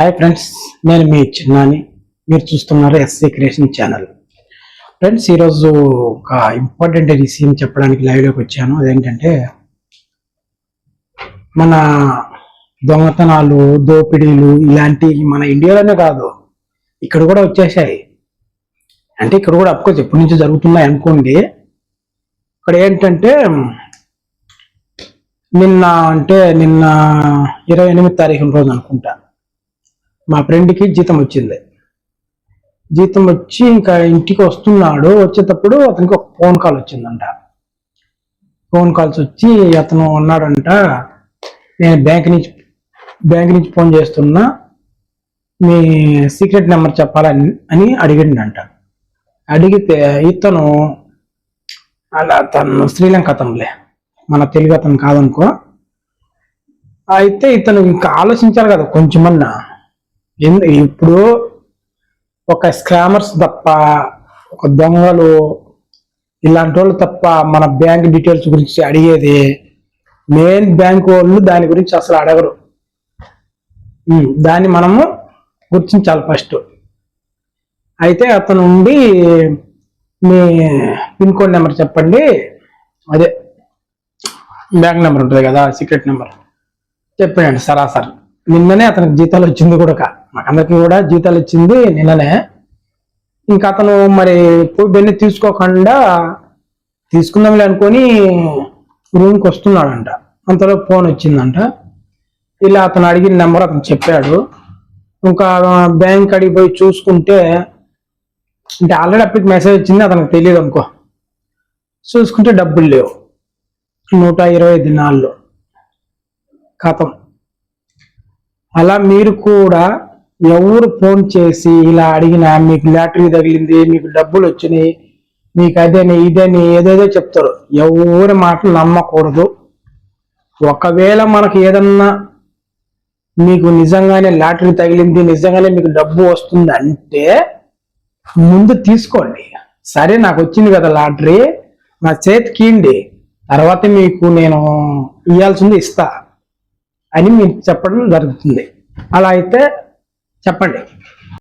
Hi friends నేను మీ చిన్నాని. మీరు చూస్తున్నారు ఎస్సీ క్రియేషన్ ఛానల్ ఫ్రెండ్స్ ఈరోజు ఒక ఇంపార్టెంట్ విషయం చెప్పడానికి లైవ్లోకి వచ్చాను. అదేంటంటే మన దొంగతనాలు దోపిడీలు ఇలాంటివి మన ఇండియాలోనే కాదు ఇక్కడ కూడా వచ్చేసాయి అంటే ఇక్కడ కూడా అఫ్కోర్స్ ఎప్పటి నుంచి జరుగుతున్నాయి అనుకోండి. ఇక్కడ ఏంటంటే నిన్న అంటే నిన్న ఇరవై ఎనిమిది తారీఖున రోజు అనుకుంటా. మా ఫ్రెండ్కి జీతం వచ్చింది. జీతం వచ్చి ఇంకా ఇంటికి వస్తున్నాడు. వచ్చేటప్పుడు అతనికి ఒక ఫోన్ కాల్ వచ్చిందంట. ఫోన్ కాల్స్ వచ్చి అతను అన్నాడంట నేను బ్యాంక్ నుంచి బ్యాంక్ నుంచి ఫోన్ చేస్తున్నా. మీ సీక్రెట్ నెంబర్ చెప్పాలని అని అడిగిండంట. అడిగితే ఇతను అలా తను శ్రీలంక అతనులే. మన తెలుగు అతను కాదనుకో. అయితే ఇతను ఇంకా ఆలోచించాలి కదా కొంచెమన్నా. ఇప్పుడు ఒక స్కామర్స్ తప్ప ఒక దొంగలు ఇలాంటి వాళ్ళు తప్ప మన బ్యాంక్ డీటెయిల్స్ గురించి అడిగేది మెయిన్ బ్యాంక్ వాళ్ళు దాని గురించి అసలు అడగరు. దాన్ని మనము గుర్తించాలి ఫస్ట్ అయితే అతను ఉండి మీ పిన్ కోడ్ నెంబర్ చెప్పండి. అదే బ్యాంక్ నెంబర్ ఉంటుంది కదా సీక్రెట్ నెంబర్ చెప్పండి సరాసరి. నిన్ననే అతనికి జీతాలు వచ్చింది కూడా మాకందరికి కూడా జీతాలు వచ్చింది నిన్ననే. ఇంకా అతను మరి పోయి బెన్ని తీసుకోకుండా తీసుకుందాంలే అనుకొని రూమ్కి వస్తున్నాడంట. అంతలో ఫోన్ వచ్చిందంట. ఇలా అతను అడిగిన నెంబర్ అతను చెప్పాడు. ఇంకా బ్యాంక్ అడిగి పోయి చూసుకుంటే అంటే ఆల్రెడీ అప్పటికి మెసేజ్ వచ్చింది అతనికి తెలియదు అనుకో. చూసుకుంటే డబ్బులు లేవు. నూట ఇరవై దినాల్లో కథం అలా మీరు కూడా ఎవరు ఫోన్ చేసి ఇలా అడిగినా మీకు లాటరీ తగిలింది మీకు డబ్బులు వచ్చినాయి మీకు అదని ఇదని ఏదేదో చెప్తారు. ఎవరి మాటలు నమ్మకూడదు. ఒకవేళ మనకు ఏదన్నా మీకు నిజంగానే లాటరీ తగిలింది నిజంగానే మీకు డబ్బు వస్తుంది అంటే ముందు తీసుకోండి. సరే నాకు వచ్చింది కదా లాటరీ నా చేతికి తర్వాత మీకు నేను ఇవ్వాల్సింది ఇస్తా. అని మీకు చెప్పడం జరుగుతుంది. అలా అయితే చెప్పండి.